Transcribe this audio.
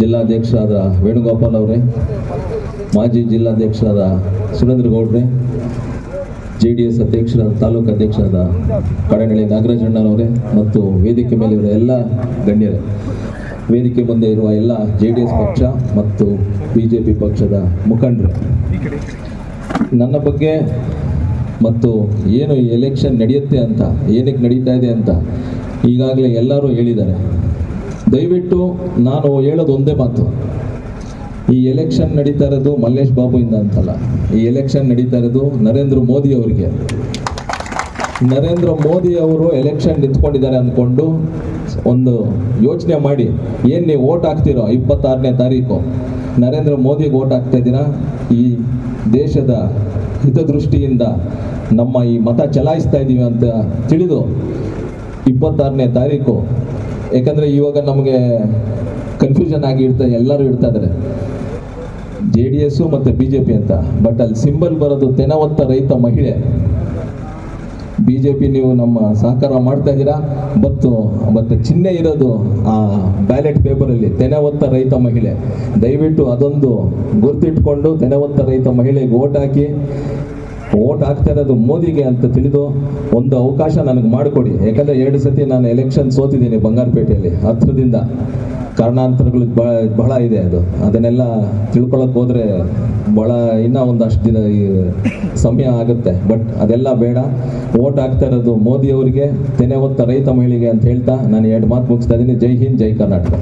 ಜಿಲ್ಲಾಧ್ಯಕ್ಷರಾದ ವೇಣುಗೋಪಾಲ್ ಅವರೇ, ಮಾಜಿ ಜಿಲ್ಲಾಧ್ಯಕ್ಷರಾದ ಸುರೇಂದ್ರ ಗೌಡ್ರೆ ಜೆ ಡಿ ಎಸ್ ಅಧ್ಯಕ್ಷರಾದ ತಾಲೂಕು ಅಧ್ಯಕ್ಷರಾದ ಕಡನಳ್ಳಿ ನಾಗರಾಜಣ್ಣನವರೇ ಮತ್ತು ವೇದಿಕೆ ಮೇಲೆ ಇರುವ ಎಲ್ಲ ಗಣ್ಯರೇ. ವೇದಿಕೆ ಮುಂದೆ ಇರುವ ಎಲ್ಲ ಜೆ ಡಿ ಎಸ್ ಪಕ್ಷ ಮತ್ತು ಬಿ ಜೆ ಪಿ ಪಕ್ಷದ ಮುಖಂಡರು. ನನ್ನ ಬಗ್ಗೆ ಮತ್ತು ಏನು ಎಲೆಕ್ಷನ್ ನಡೆಯುತ್ತೆ ಅಂತ, ಏನಕ್ಕೆ ನಡೀತಾ ಇದೆ ಅಂತ ಈಗಾಗಲೇ ಎಲ್ಲರೂ ಹೇಳಿದ್ದಾರೆ. ದಯವಿಟ್ಟು ನಾನು ಹೇಳೋದು ಒಂದೇ ಮಾತು. ಈ ಎಲೆಕ್ಷನ್ ನಡೀತಾ ಇರೋದು ಮಲ್ಲೇಶ್ ಬಾಬುಯಿಂದ ಅಂತಲ್ಲ. ಈ ಎಲೆಕ್ಷನ್ ನಡೀತಾ ಇರೋದು ನರೇಂದ್ರ ಮೋದಿ ಅವರಿಗೆ. ನರೇಂದ್ರ ಮೋದಿ ಅವರು ಎಲೆಕ್ಷನ್ ನಿಂತ್ಕೊಂಡಿದ್ದಾರೆ ಅಂದ್ಕೊಂಡು ಒಂದು ಯೋಚನೆ ಮಾಡಿ. ಏನು ನೀವು ಓಟ್ ಹಾಕ್ತಿರೋ ಇಪ್ಪತ್ತಾರನೇ ತಾರೀಕು. ನರೇಂದ್ರ ಮೋದಿಗೆ ಓಟ್ ಹಾಕ್ತಾ ಇದ್ದೀರಾ? ಈ ದೇಶದ ಹಿತದೃಷ್ಟಿಯಿಂದ ನಮ್ಮ ಈ ಮತ ಚಲಾಯಿಸ್ತಾ ಇದ್ದೀವಿ ಅಂತ ತಿಳಿದು ಇಪ್ಪತ್ತಾರನೇ ತಾರೀಕು ಯಾಕಂದರೆ ಇವಾಗ ನಮಗೆ ಕನ್ಫ್ಯೂಷನ್ ಆಗಿ ಇರ್ತಾ ಎಲ್ಲರೂ ಇರ್ತಾ ಇದ್ದಾರೆ ಜೆ ಡಿ ಎಸ್ಸು ಮತ್ತು ಬಿ ಜೆ ಪಿ ಅಂತ. ಬಟ್ ಅಲ್ಲಿ ಸಿಂಬಲ್ ಬರೋದು ತೆನವತ್ತ ರೈತ ಮಹಿಳೆ. ಬಿ ಜೆ ಪಿ ನೀವು ನಮ್ಮ ಸಹಕಾರ ಮಾಡ್ತಾ ಇದ್ದೀರಾ? ಮತ್ತು ಮತ್ತು ಚಿಹ್ನೆ ಇರೋದು ಆ ಬ್ಯಾಲೆಟ್ ಪೇಪರಲ್ಲಿ ತೆನವತ್ತ ರೈತ ಮಹಿಳೆ. ದಯವಿಟ್ಟು ಅದೊಂದು ಗುರ್ತಿಟ್ಕೊಂಡು ತೆನವತ್ತ ರೈತ ಮಹಿಳೆಗೆ ಓಟ್ ಹಾಕಿ. ವೋಟ್ ಹಾಕ್ತಾ ಇರೋದು ಮೋದಿಗೆ ಅಂತ ತಿಳಿದು ಒಂದು ಅವಕಾಶ ನನಗೆ ಮಾಡಿಕೊಡಿ. ಯಾಕಂದ್ರೆ ಎರಡು ಸತಿ ನಾನು ಎಲೆಕ್ಷನ್ ಸೋತಿದ್ದೀನಿ ಬಂಗಾರಪೇಟೆಯಲ್ಲಿ, ಹತ್ರದಿಂದ. ಕಾರಣಾಂತರಗಳು ಬಹಳ ಇದೆ ಅದು. ಅದನ್ನೆಲ್ಲ ತಿಳ್ಕೊಳಕ್ ಹೋದ್ರೆ ಭಾಳ ಇನ್ನೂ ಒಂದಷ್ಟು ದಿನ ಸಮಯ ಆಗುತ್ತೆ. ಬಟ್ ಅದೆಲ್ಲ ಬೇಡ. ವೋಟ್ ಹಾಕ್ತಾ ಇರೋದು ಮೋದಿ ಅವರಿಗೆ, ತೆನೆ ಹೊತ್ತ ರೈತ ಮಹಿಳೆಗೆ ಅಂತ ಹೇಳ್ತಾ ನಾನು ಎರಡು ಮಾತು ಮುಗಿಸ್ತಾ ಇದ್ದೀನಿ. ಜೈ ಹಿಂದ್, ಜೈ ಕರ್ನಾಟಕ.